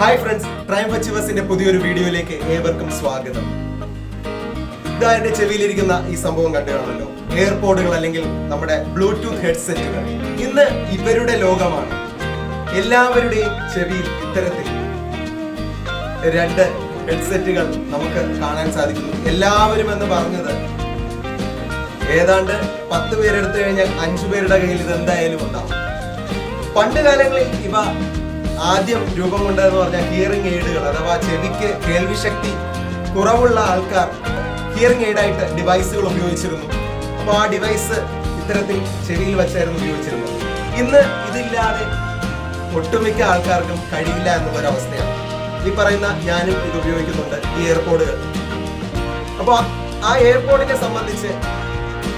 Hi friends ട്രൈം അച്ചീവേഴ്സിന്റെ പുതിയൊരു വീഡിയോയിലേക്ക് ഏവർക്കും സ്വാഗതം. ഇതാ ചെവിയിലിരിക്കുന്ന ഈ സംഭവം കണ്ടുകാണല്ലോ എയർപോഡുകൾ അല്ലെങ്കിൽ നമ്മുടെ ബ്ലൂടൂത്ത് ഹെഡ്സെറ്റുകൾ ഇന്ന് ഇവരുടെ ലോകമാണ്. എല്ലാവരുടെയും ചെവിയിൽ ഇത്തരത്തിൽ രണ്ട് ഹെഡ്സെറ്റുകൾ നമുക്ക് കാണാൻ സാധിക്കുന്നു. എല്ലാവരും എന്ന് പറഞ്ഞത് ഏതാണ്ട് പത്ത് പേരെടുത്തു കഴിഞ്ഞാൽ അഞ്ചു പേരുടെ കയ്യിൽ ഇത് എന്തായാലും ഉണ്ടാവും. പണ്ട് കാലങ്ങളിൽ ഇവ ആദ്യം രൂപം കൊണ്ടതെന്ന് പറഞ്ഞാൽ ഹിയറിംഗ് എയ്ഡുകൾ അഥവാ ചെവിക്ക് കേൾവിശക്തി കുറവുള്ള ആൾക്കാർ ഹിയറിംഗ് എയ്ഡായിട്ട് ഡിവൈസുകൾ ഉപയോഗിച്ചിരുന്നു. അപ്പോൾ ആ ഡിവൈസ് ഇത്തരത്തിൽ ചെവിയിൽ വെച്ചായിരുന്നു ഉപയോഗിച്ചിരുന്നത്. ഇന്ന് ഇതില്ലാതെ ഒട്ടുമിക്ക ആൾക്കാർക്കും കഴിയില്ല എന്നുള്ളൊരവസ്ഥയാണ് ഈ പറയുന്ന ഞാനും ഇത് ഉപയോഗിക്കുന്നുണ്ട് ഈ എയർപോഡുകൾ അപ്പോൾ ആ എയർപോർട്ടിനെ സംബന്ധിച്ച്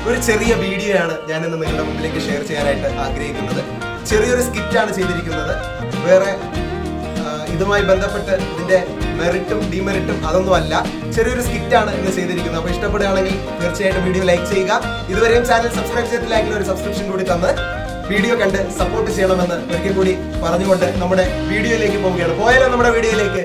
ഒരു ചെറിയ വീഡിയോ ആണ് ഞാനിന്ന് നിങ്ങളുടെ മുമ്പിലേക്ക് ഷെയർ ചെയ്യാനായിട്ട് ആഗ്രഹിക്കുന്നത്. ചെറിയൊരു സ്കിറ്റാണ് ചെയ്തിരിക്കുന്നത്. വേറെ ഇതുമായി ബന്ധപ്പെട്ട് ഇതിന്റെ മെറിറ്റും ഡിമെറിറ്റും അതൊന്നും അല്ല. ചെറിയൊരു സ്കിറ്റാണ് ഇന്ന് ചെയ്തിരിക്കുന്നത്. അപ്പോൾ ഇഷ്ടപ്പെടുകയാണെങ്കിൽ തീർച്ചയായിട്ടും വീഡിയോ ലൈക്ക് ചെയ്യുക. ഇതുവരെയും ചാനൽ സബ്സ്ക്രൈബ് ചെയ്തിട്ടില്ലെങ്കിൽ ഒരു സബ്സ്ക്രിപ്ഷൻ കൂടി തന്ന് വീഡിയോ കണ്ട് സപ്പോർട്ട് ചെയ്യണമെന്ന് ഒരിക്കൽ കൂടി പറഞ്ഞുകൊണ്ട് നമ്മുടെ വീഡിയോയിലേക്ക് പോവുകയാണ്. പോയാലോ നമ്മുടെ വീഡിയോയിലേക്ക്?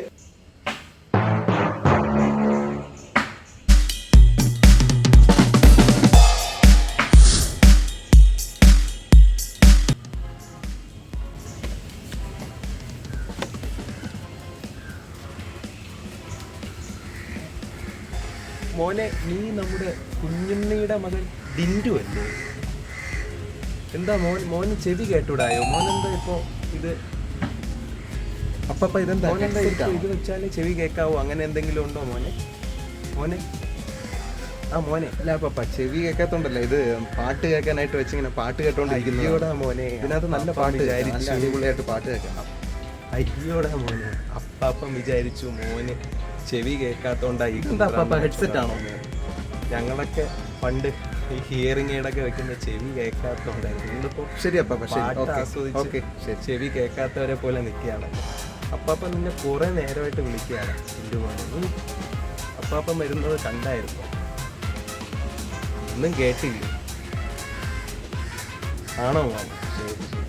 മോനെ നീ നമ്മുടെ കുഞ്ഞുണ്ണിയുടെ മകൻ ഡിൻഡു അല്ലേ? എന്താ മോൻ മോന് ചെവി കേട്ടൂടായോ? മോൻ എന്താ ഇപ്പോ ഇത് അപ്പപ്പ ഇതെന്താ? ഇത് വെച്ചാൽ ചെവി കേക്കാവോ? അങ്ങനെ എന്തെങ്കിലും ഉണ്ടോ മോനെ? മോനെ. ആ മോനെ. അല്ല അപ്പ ചെവി കേൾക്കാത്തോണ്ടല്ലോ ഇത് പാട്ട് കേൾക്കാനായിട്ട് വെച്ചിങ്ങനെ പാട്ട് കേട്ടോണ്ടിരിക്കുന്നോടാ മോനെ. ഇതിനകത്ത് നല്ല പാട്ട് വിചാരിച്ചു. അടിപൊളിയായിട്ട് പാട്ട് കേൾക്കാം. അയ്യോടാ മോനെ. അപ്പാപ്പൻ വിചാരിച്ചു മോന്. ചെവി കേൾക്കാത്തോണ്ടായി ഹെഡ്സെറ്റ് ആണോ? ഞങ്ങളൊക്കെ പണ്ട് ഈ ഹിയറിംഗ് എയ്ഡൊക്കെ വെക്കുന്ന ചെവി കേൾക്കാത്തോണ്ടായിരുന്നു. പാട്ട് ആസ്വദിച്ച് ചെവി കേൾക്കാത്തവരെ പോലെ നിൽക്കുകയാണ്. അപ്പാപ്പ നിന്നെ കുറെ നേരമായിട്ട് വിളിക്കുകയാണ് എന്റെ അപ്പാപ്പ അപ്പാപ്പൻ വരുന്നത് കണ്ടായിരുന്നു. ഒന്നും കേട്ടില്ല. ആണോ ശരി ശരി.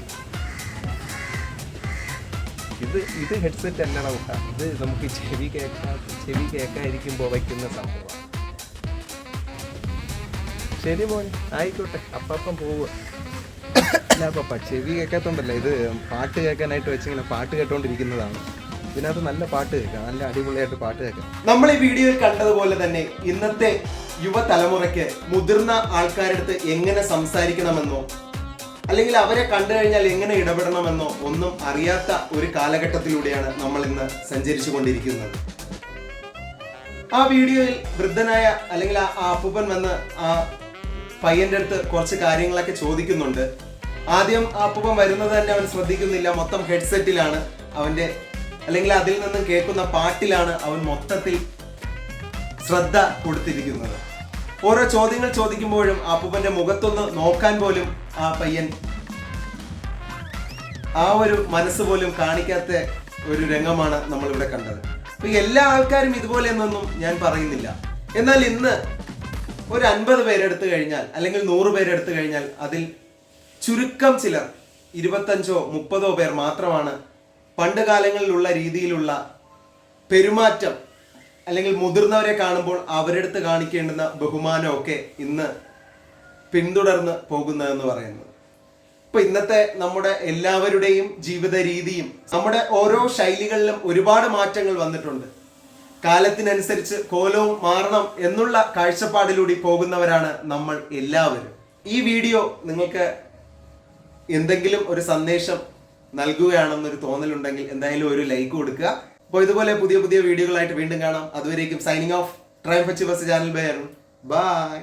ഇത് ഇത് ഹെഡ്സെറ്റ് അല്ലട കൂട്ടാ. ഇത് നമുക്ക് ചെവി കേൾക്കാ ചെവി കേൾക്കാതിരിക്കുമ്പോൾ വയ്ക്കുന്ന സംഭവമാണ്. ശരി മോനെ ആയിക്കോട്ടെ. അപ്പം പോവുക. അല്ല പപ്പ ചെവി കേൾക്കാത്തോണ്ടല്ലേ. ഇത് പാട്ട് കേൾക്കാനായിട്ട് വെച്ചിങ്ങനെ പാട്ട് കേട്ടോണ്ടിരിക്കുന്നതാണ്. ഇതിനകത്ത് നല്ല പാട്ട് കേൾക്കാം. നല്ല അടിപൊളിയായിട്ട് പാട്ട് കേൾക്കാം. നമ്മൾ ഈ വീഡിയോയിൽ കണ്ടതുപോലെ തന്നെ ഇന്നത്തെ യുവതലമുറയ്ക്ക് മുതിർന്ന ആൾക്കാരടുത്ത് എങ്ങനെ സംസാരിക്കണമെന്നോ അല്ലെങ്കിൽ അവരെ കണ്ടു കഴിഞ്ഞാൽ എങ്ങനെ ഇടപെടണമെന്നോ ഒന്നും അറിയാത്ത ഒരു കാലഘട്ടത്തിലൂടെയാണ് നമ്മൾ ഇന്ന് സഞ്ചരിച്ചു കൊണ്ടിരിക്കുന്നത്. ആ വീഡിയോയിൽ വൃദ്ധനായ അല്ലെങ്കിൽ ആ അപ്പൂപ്പൻ വന്ന് ആ പയ്യന്റെ അടുത്ത് കുറച്ച് കാര്യങ്ങളൊക്കെ ചോദിക്കുന്നുണ്ട്. ആദ്യം ആ അപ്പൂപ്പൻ വരുന്നത് തന്നെ അവൻ ശ്രദ്ധിക്കുന്നില്ല. മൊത്തം ഹെഡ്സെറ്റിലാണ് അവന്റെ അല്ലെങ്കിൽ അതിൽ നിന്നും കേൾക്കുന്ന പാട്ടിലാണ് അവൻ മൊത്തത്തിൽ ശ്രദ്ധ കൊടുത്തിരിക്കുന്നത്. ഓരോ ചോദ്യങ്ങൾ ചോദിക്കുമ്പോഴും അപ്പൂപ്പന്റെ മുഖത്തൊന്ന് നോക്കാൻ പോലും ആ പയ്യൻ ആ ഒരു മനസ്സ് പോലും കാണിക്കാത്ത ഒരു രംഗമാണ് നമ്മൾ ഇവിടെ കണ്ടത്. അപ്പൊ എല്ലാ ആൾക്കാരും ഇതുപോലെ എന്നൊന്നും ഞാൻ പറയുന്നില്ല. എന്നാൽ ഇന്ന് ഒരു അൻപത് പേരെടുത്തു കഴിഞ്ഞാൽ അല്ലെങ്കിൽ നൂറ് പേരെടുത്തു കഴിഞ്ഞാൽ അതിൽ ചുരുക്കം ചിലർ ഇരുപത്തഞ്ചോ മുപ്പതോ പേർ മാത്രമാണ് പണ്ട് കാലങ്ങളിലുള്ള രീതിയിലുള്ള പെരുമാറ്റം അല്ലെങ്കിൽ മുതിർന്നവരെ കാണുമ്പോൾ അവരെടുത്ത് കാണിക്കേണ്ടുന്ന ബഹുമാനമൊക്കെ ഇന്ന് പിന്തുടർന്ന് പോകുന്നതെന്ന് പറയുന്നത് ഇപ്പൊ ഇന്നത്തെ നമ്മുടെ എല്ലാവരുടെയും ജീവിത രീതിയും നമ്മുടെ ഓരോ ശൈലികളിലും ഒരുപാട് മാറ്റങ്ങൾ വന്നിട്ടുണ്ട്. കാലത്തിനനുസരിച്ച് കോലവും മാറണം എന്നുള്ള കാഴ്ചപ്പാടിലൂടെ പോകുന്നവരാണ് നമ്മൾ എല്ലാവരും. ഈ വീഡിയോ നിങ്ങൾക്ക് എന്തെങ്കിലും ഒരു സന്ദേശം നൽകുകയാണെന്നൊരു തോന്നലുണ്ടെങ്കിൽ എന്തായാലും ഒരു ലൈക്ക് കൊടുക്കുക. അപ്പോൾ ഇതുപോലെ പുതിയ പുതിയ വീഡിയോകളായിട്ട് വീണ്ടും കാണാം. അതുവരേക്കും സൈനിങ് ഓഫ് ട്രൈം ഫച്ച് ബസ് ചാനൽ ബൈ ബൈ